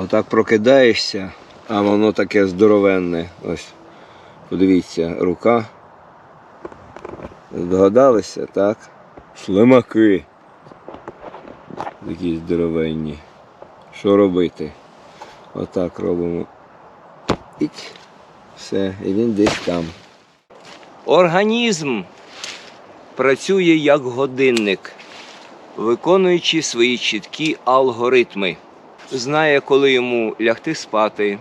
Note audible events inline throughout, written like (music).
Отак прокидаєшся, а воно таке здоровенне. Ось. Подивіться, рука. Здогадалися, так? Слимаки. Такі здоровенні. Що робити? Отак робимо. Іть. Все, і він десь там. Організм працює як годинник, виконуючи свої чіткі алгоритми. Знає, коли йому лягти спати,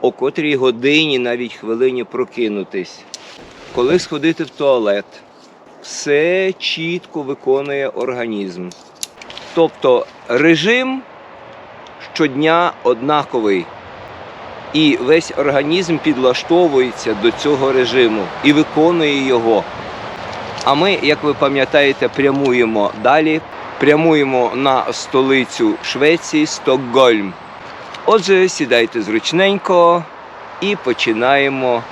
о котрій годині, навіть хвилині прокинутись, коли сходити в туалет. Все чітко виконує організм. Тобто режим щодня однаковий. І весь організм підлаштовується до цього режиму і виконує його. А ми, як ви пам'ятаєте, прямуємо далі, прямуємо на столицю Швеції Стокгольм. Отже, сідайте зручненько і починаємо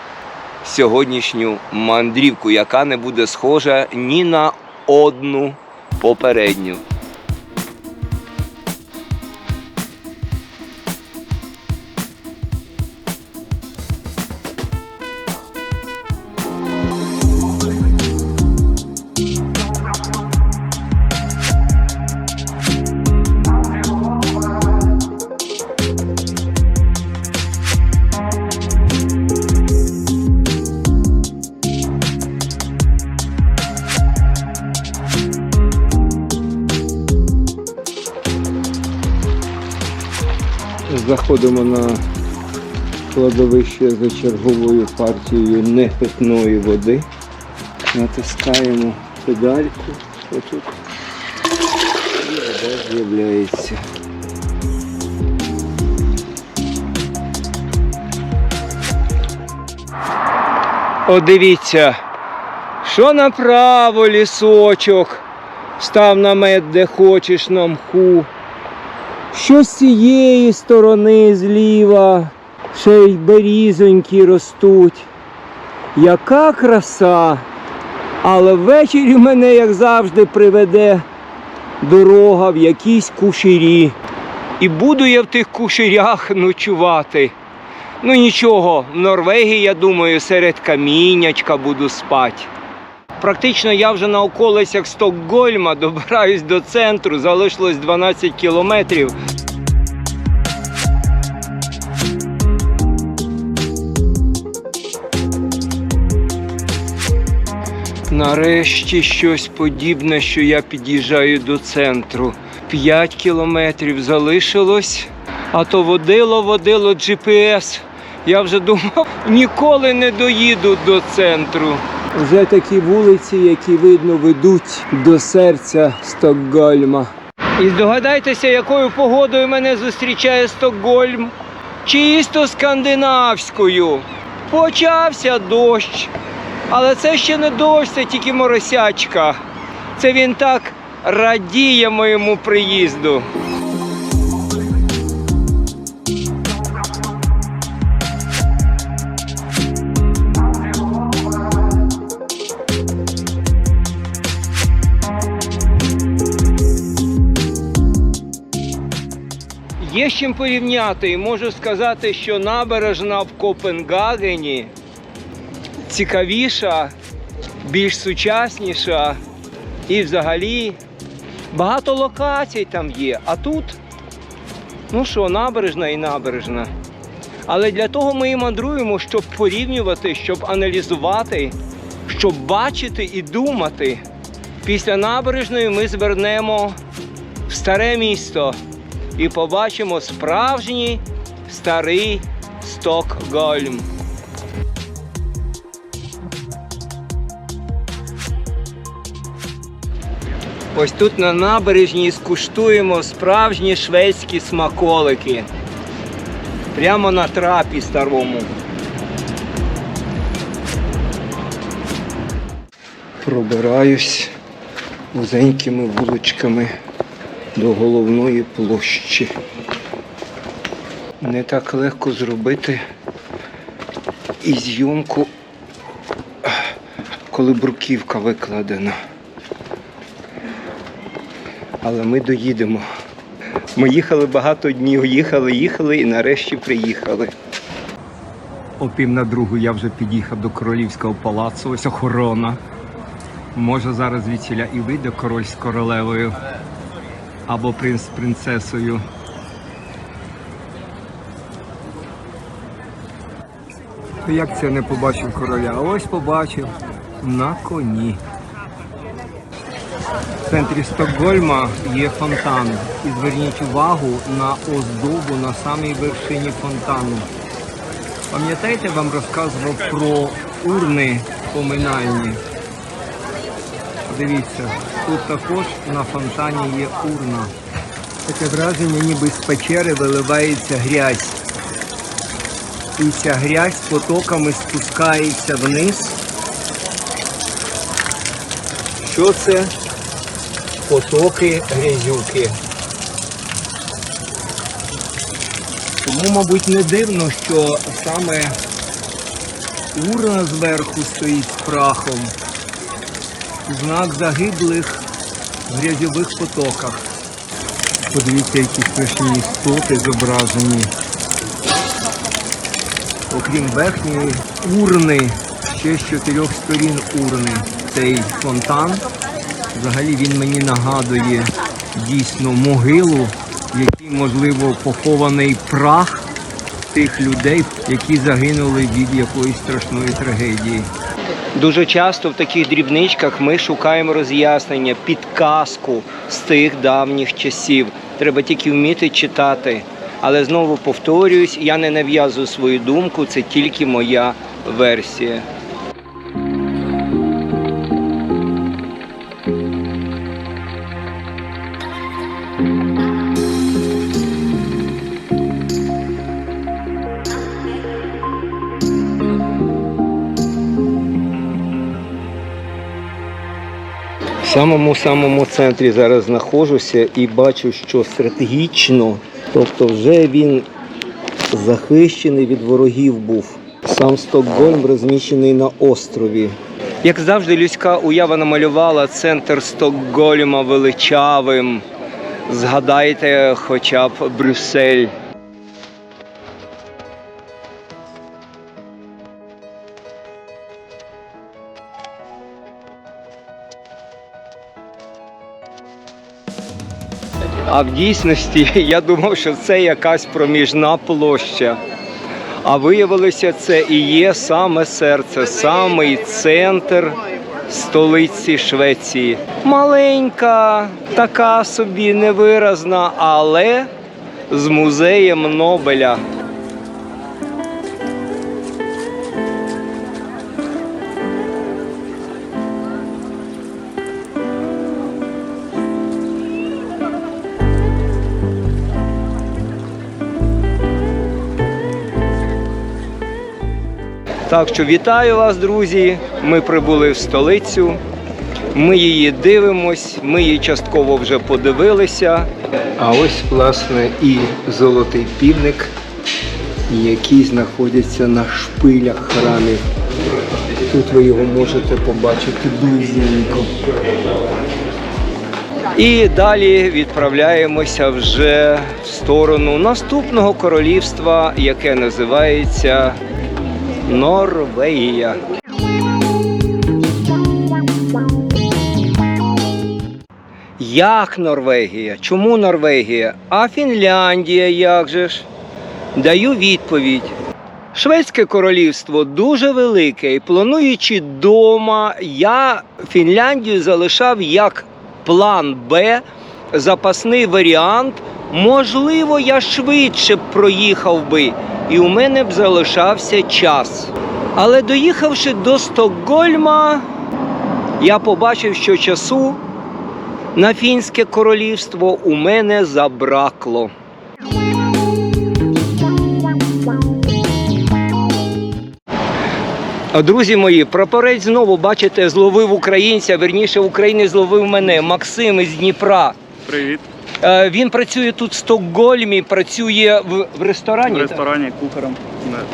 сьогоднішню мандрівку, яка не буде схожа ні на одну попередню. Заходимо на кладовище за черговою партією непитної води. Натискаємо педальку. Отут. І вода з'являється. О, дивіться, що направо лісочок. Став намет, де хочеш на мху. Що з цієї сторони зліва, ще й берізоньки ростуть. Яка краса! Але ввечері мене, як завжди, приведе дорога в якійсь кушері. І буду я в тих кушерях ночувати. Ну нічого, в Норвегії, я думаю, серед каміннячка буду спати. Практично я вже на околицях Стокгольма (laughs) добираюсь до центру, залишилось 12 кілометрів. Нарешті щось подібне, що я під'їжджаю до центру. 5 кілометрів залишилось, а то водило, водило GPS. Я вже думав, (laughs) ніколи не доїду до центру. Вже такі вулиці, які видно, ведуть до серця Стокгольма. І здогадайтеся, якою погодою мене зустрічає Стокгольм. Чисто скандинавською. Почався дощ. Але це ще не дощ, це тільки моросячка. Це він так радіє моєму приїзду. Є з чим порівняти, і можу сказати, що набережна в Копенгагені цікавіша, більш сучасніша і взагалі багато локацій там є. А тут, ну що, набережна і набережна. Але для того ми і мандруємо, щоб порівнювати, щоб аналізувати, щоб бачити і думати. Після набережної ми звернемо в старе місто і побачимо справжній старий Стокгольм. Ось тут на набережній скуштуємо справжні шведські смаколики. Прямо на трапі старому. Пробираюсь вузенькими вуличками до головної площі. Не так легко зробити і зйомку, коли бруківка викладена. Але ми доїдемо. Ми їхали багато днів, їхали, їхали і нарешті приїхали. О пів на другу я вже під'їхав до королівського палацу, ось охорона. Може зараз звідсіля і вийде король з королевою або принц принцесою. Як це не побачив короля? Ось побачив на коні. В центрі Стокгольма є фонтан. І зверніть увагу на оздобу на самій вершині фонтану. Пам'ятаєте, вам розказував про урни поминальні? Дивіться, тут також на фонтані є урна. Таке враження, ніби з печери виливається грязь. І ця грязь потоками спускається вниз. Що це? Потоки грязюки. Тому, мабуть, не дивно, що саме урна зверху стоїть з прахом. Знак загиблих в грязьових потоках. Подивіться, які смішні істоти зображені. Окрім верхньої урни, ще з чотирьох сторін урни. Цей фонтан. Взагалі він мені нагадує дійсно могилу, в якій, можливо, похований прах тих людей, які загинули від якоїсь страшної трагедії. Дуже часто в таких дрібничках ми шукаємо роз'яснення, підказку з тих давніх часів. Треба тільки вміти читати. Але знову повторююсь, я не нав'язую свою думку, це тільки моя версія. В самому самому центрі зараз знаходжуся і бачу, що стратегічно, тобто вже він захищений від ворогів був. Сам Стокгольм розміщений на острові. Як завжди, людська уява намалювала центр Стокгольма величавим. Згадайте хоча б Брюссель. А в дійсності (laughs) я думав, що це якась проміжна площа. А виявилося, це і є саме серце, самий центр столиці Швеції. Маленька, така собі невиразна, але з музеєм Нобеля. Так що вітаю вас, друзі. Ми прибули в столицю. Ми її дивимось, ми її частково вже подивилися. А ось, власне, і золотий півник, який знаходиться на шпилях храмів. Тут ви його можете побачити близенько. І далі відправляємося вже в сторону наступного королівства, яке називається Норвегія. Як Норвегія? Чому Норвегія? А Фінляндія як же ж? Даю відповідь. Шведське королівство дуже велике, і плануючи дома, я Фінляндію залишав як план Б, запасний варіант. Можливо, я швидше б проїхав би, і у мене б залишався час. Але доїхавши до Стокгольма, я побачив, що часу на фінське королівство у мене забракло. Друзі мої, прапорець знову, бачите, зловив українця, верніше українець зловив мене, Максим із Дніпра. Привіт. Е, Він працює тут в Стокгольмі, працює в, в ресторані. В ресторані кухарем.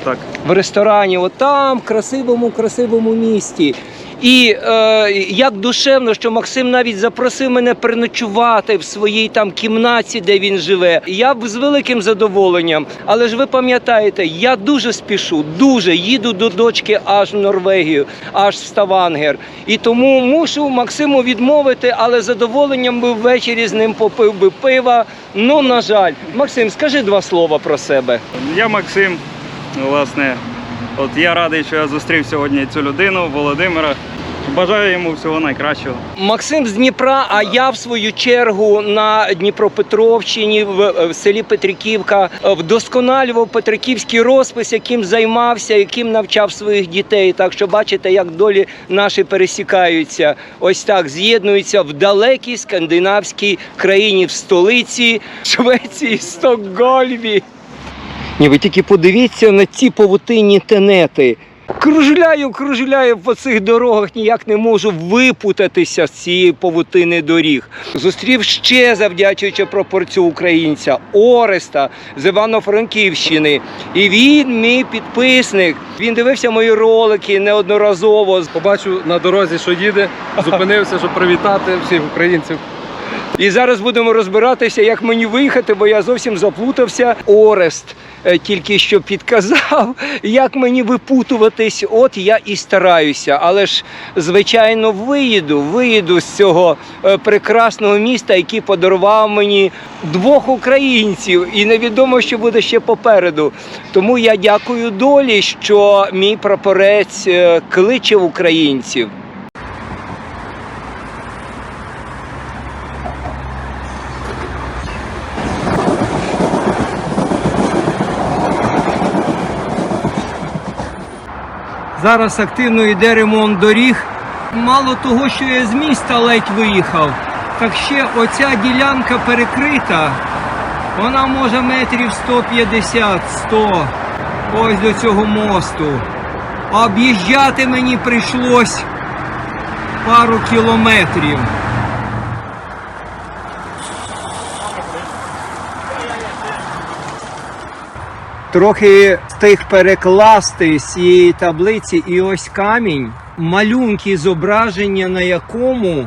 Так. в ресторані, отам, красивому, красивому місті. І е, як душевно, що Максим навіть запросив мене переночувати в своїй там кімнаті, де він живе. Я б з великим задоволенням. Але ж ви пам'ятаєте, я дуже спішу, дуже їду до дочки аж в Норвегію, аж в Ставангер. І тому мушу Максиму відмовити, але задоволенням би ввечері з ним попив би пива. Ну, на жаль, Максим, скажи два слова про себе. Я Максим. Власне, от я радий, що я зустрів сьогодні цю людину, Володимира. Бажаю йому всього найкращого. Максим з Дніпра, а я в свою чергу на Дніпропетровщині в, в селі Петриківка вдосконалював Петриківський розпис, яким займався, яким навчав своїх дітей. Так що бачите, як долі наші пересікаються. Ось так з'єднуються в далекій скандинавській країні, в столиці Швеції, Стокгольмі. Ні, ви тільки подивіться на ці павутинні тенети. Кружляю, кружляю по цих дорогах, ніяк не можу випутатися з цієї павутини доріг. Зустрів ще завдячуючи пропорцію українця Ореста з Івано-Франківщини. І він мій підписник. Він дивився мої ролики неодноразово. Побачу на дорозі, що їде, зупинився, щоб привітати всіх українців. І зараз будемо розбиратися, як мені виїхати, бо я зовсім заплутався. Орест е, тільки що підказав, (laughs) як мені випутуватись. От я і стараюся. Але ж, звичайно, виїду, виїду з цього е, прекрасного міста, який подарував мені двох українців, і невідомо, що буде ще попереду. Тому я дякую долі, що мій прапорець е, кличе українців. Зараз активно йде ремонт доріг. Мало того, що я з міста ледь виїхав, так ще оця ділянка перекрита. Вона може метрів 150-100 ось до цього мосту. Об'їжджати мені прийшлось пару кілометрів. трохи встиг перекласти з цієї таблиці і ось камінь, малюнки зображення на якому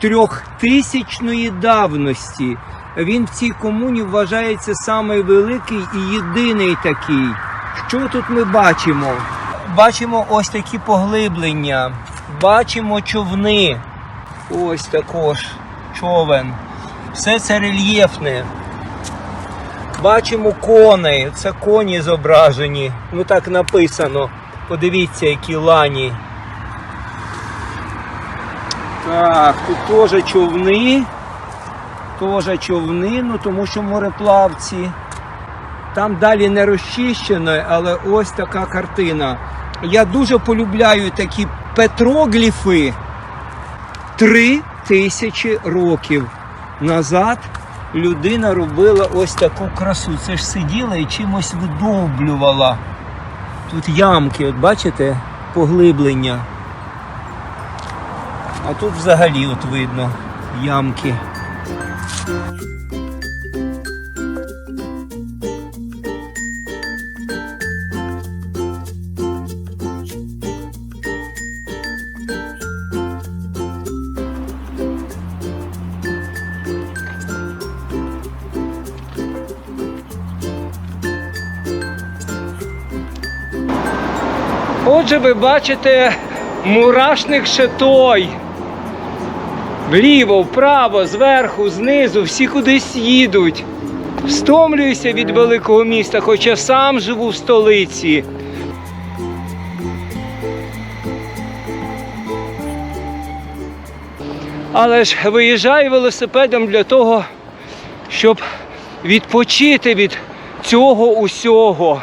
трьохтисячної давності. Він в цій комуні вважається самий великий і єдиний такий. Що тут ми бачимо? Бачимо ось такі поглиблення, бачимо човни. Ось також човен. Все це рельєфне. Бачимо коней, це коні зображені. Ну так написано. Подивіться, які лані. Так, тут теж човни. Теж човни, ну тому що мореплавці. Там далі не розчищено, але ось така картина. Я дуже полюбляю такі петрогліфи. Три тисячі років назад людина робила ось таку красу. Це ж сиділа і чимось видовблювала. Тут ямки, от бачите, поглиблення. А тут взагалі от видно ямки. Отже, ви бачите мурашник ще той. Вліво, вправо, зверху, знизу, всі кудись їдуть. Встомлююся від великого міста, хоча сам живу в столиці. Але ж виїжджаю велосипедом для того, щоб відпочити від цього усього.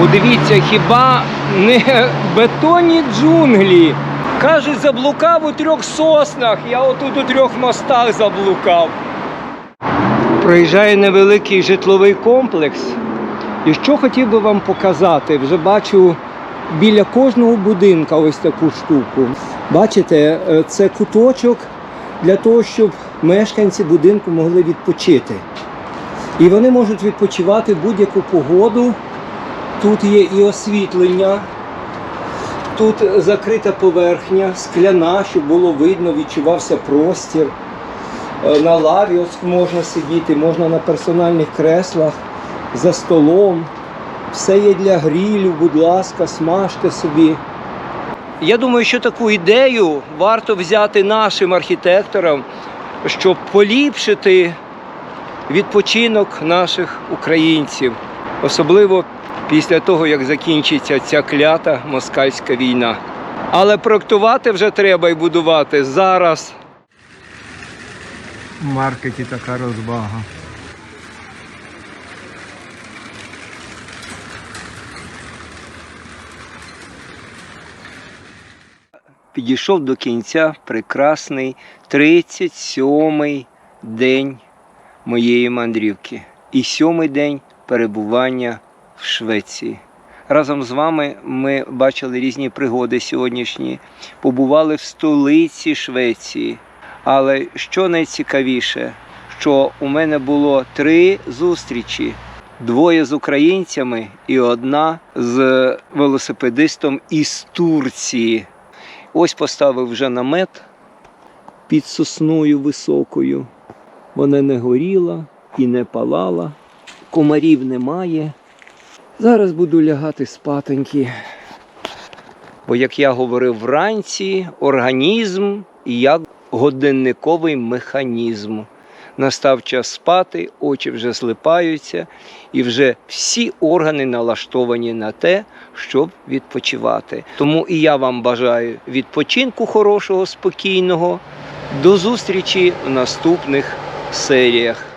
Подивіться, хіба не бетонні джунглі? Кажуть, заблукав у трьох соснах. Я отут у трьох мостах заблукав. Проїжджає невеликий житловий комплекс. І що хотів би вам показати, вже бачу біля кожного будинка ось таку штуку. Бачите, е, це куточок для того, щоб мешканці будинку могли відпочити. І вони можуть відпочивати будь-яку погоду. Тут є і освітлення, Тут закрита поверхня, скляна, щоб було видно, відчувався простір. Е, На лаві можна сидіти, можна на персональних креслах, за столом. Все є для грілю, будь ласка, смажте собі. Я думаю, що таку ідею варто взяти нашим архітекторам, щоб поліпшити відпочинок наших українців, особливо після того, як закінчиться ця клята москальська війна. Але проектувати вже треба і будувати зараз. В маркеті така розвага. Підійшов до кінця прекрасний 37-й день моєї мандрівки і сьомий день перебування в Швеції. Разом з вами ми бачили різні пригоди сьогоднішні, побували в столиці Швеції. Але що найцікавіше, що у мене було три зустрічі: двоє з українцями і одна з велосипедистом із Турції. Ось поставив вже намет під сосною високою. Вона не горіла і не палала, комарів немає. Зараз буду лягати спатоньки. Бо, як я говорив вранці, організм як годинниковий механізм. Настав час спати, очі вже злипаються, і вже всі органи налаштовані на те, щоб відпочивати. Тому і я вам бажаю відпочинку хорошого, спокійного. До зустрічі в наступних серіях.